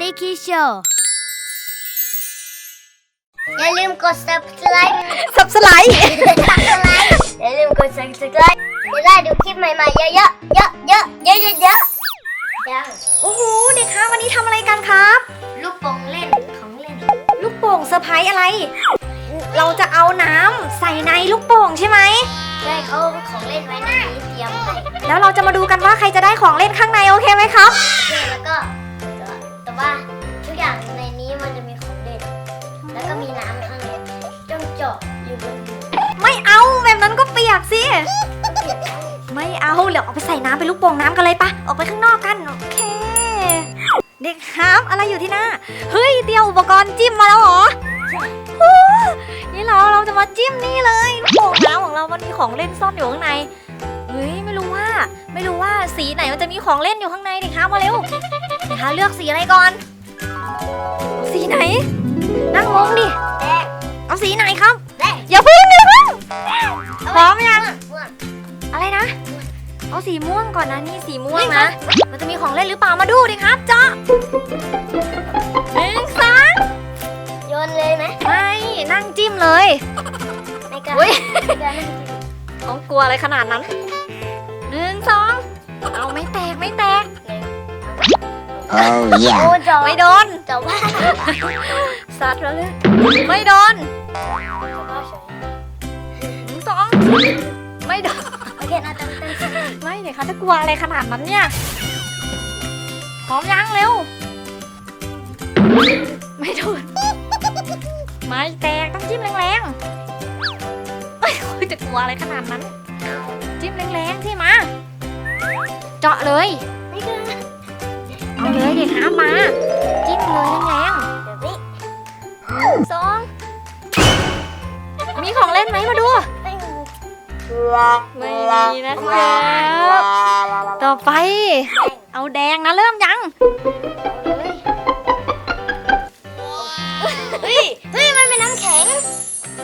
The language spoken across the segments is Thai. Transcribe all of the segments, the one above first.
นิคิโชว์อย่าลืมกด subscribe สับสไลด์ subscribe อย่าลืมกด subscribe จะได้ดูคลิปใหม่ๆเยอะๆเยอะๆ เยอะๆ เยอะๆเยอะๆยังโอ้โหเด็กคะวันนี้ทำอะไรกันครับ ลูกโป่งเล่นของเล่น ลูกโป่งเซอร์ไพรส์อะไร เราจะเอาน้ำใส่ในลูกโป่งใช่ไหมได้เขาเอาของเล่นไว้ในนี้เตรียมให้แล้วเราจะมาดูกันว่าใครจะได้ของเล่นข้างในโอเคไหมครับโอเคแล้วก็ ได้ไม่เอาเดี๋ยวเอาไปใส่น้ำเป็นลูกโป่งน้ำกันเลยปะออกไปข้างนอกกันโอเค เด็กครับอะไรอยู่ที่หน้า เฮ้ยเตรียมอุปกรณ์จิ้มมาแล้วเหรอโอ้นี่เราเราจะมาจิ้มนี่เลยลูกโป่งน้ำของเรามันมีของเล่นซ่อนอยู่ข้างในเฮ้ยไม่รู้ว่า ไม่รู้ว่าสีไหนมันจะมีของเล่นอยู่ข้างในเด็กครับมาเร็วเด็กครับเลือกสีอะไรก่อน สีไหน นั่งงงดิแดงเอาสีไหนครับแดงอย่าพึ่ง เอาสีม่วงก่อนนะนี่สีม่วงนะ มันจะมีของเล่นหรือเปล่ามาดูดิครับเจาะหนึ่งสองโยนเลยไหมไม่นั่งจิ้มเลยไม่กล้าอุ๊ยไม่กล้านั่งกินเขากลัวอะไรขนาดนั้นหนึ่งสองเอาไม่แตกไม่แตก Oh โอ้ yeah. เจาะไม่โดนเจาะว่าซัดแล้วเลยไม่โดนเจาะว่าเฉยหนึ่งสอง ดี๋ยวเขาจะกลัวอะไรขนาดนั้นเนี่ย พร้อมยังเร็ว ไม่โดนไม่แตกต้องจิ้มแรงๆเอ้ยจะกลัวอะไรขนาดนั้น จิ้มแรงๆที่มา เจาะเลย เอาเลยเด็กครับมา ไม่มีนะครับ ต่อไป เอาแดงนะเริ่มยังเฮ้ยเฮ้ยมันเป็นน้ำแข็ง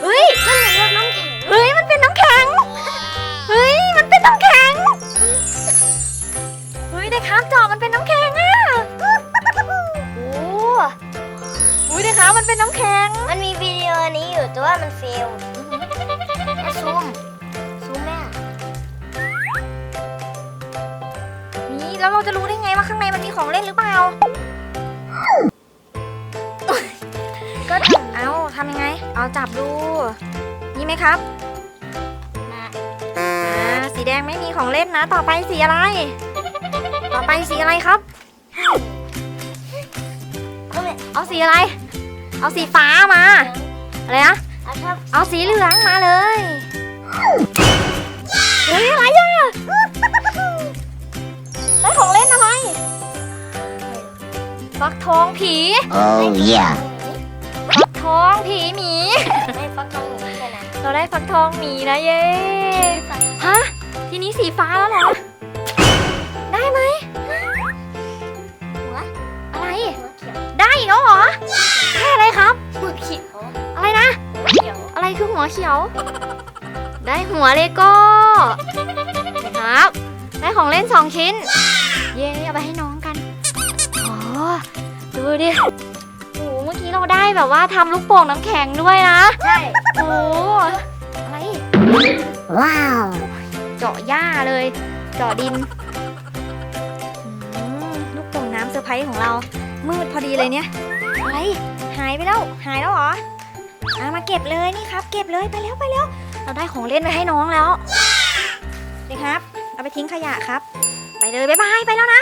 เฮ้ยมันเหมือนรถน้ำแข็งเฮ้ยมันเป็นน้ำแข็งเฮ้ยมันเป็นน้ำแข็งเฮ้ยเด็กครับจอมันเป็นน้ำแข็งอะโอ้อุ้ยเด็กครับมันเป็นน้ำแข็ง มันมีวิดีโอนี้อยู่แต่ว่ามันเฟล จะรู้ได้ไงว่าข้างในมันมีของเล่นหรือเปล่า ก็ทเอาทำยังไง เอาจับดู นี่ไหมครับำมาอ่าสีแดงไม่มีของเล่นนะ ต่อไปสีอะไร ต่อไปสีอะไรครับ เอาเลยเอาสีอะไร เอาสีฟ้ามา อะไรนะเอาชอบเอาสีเหลืองมาเลยเฮ้ยอะไรอะ ฟักทองผี Oh yeah. ฟักทองผีหมี ไม่ฟักทองหนูแค่นั้นเราได้ฟักทองหมีนะเย้ฮะทีนี้สีฟ้าแล้วเหรอ ได้ไหมหัวอะไร หัวเขียวได้อีกแล้วเหรอแค่อะไรครับ หัวเขียว อะไรนะหัวเขียว อะไรคือหัวเขียว ได้หัวเลโก้นะครับ ได้ของเล่นสองชิ้น เย้เอาไปให้น้องกันโอ้ ดูดิโอ้เมื่อกี้เราได้แบบว่าทำลูกโป่งน้ำแข็งด้วยนะ ใช่โอ้อะไร Wow. เจาะหญ้าเลย เจาะดินอืมลูกโป่งน้ำเซอร์ไพรส์ของเรา มืดพอดีเลยเนี่ย อะไร หายไปแล้ว หายแล้วเหรออามาเก็บเลยนี่ครับ เก็บเลยไปแล้วไปแล้ว เราได้ของเล่นไปให้น้องแล้วนี่ครับ เอาไปทิ้งขยะครับ ไปเลยบ๊ายบายไปแล้วนะ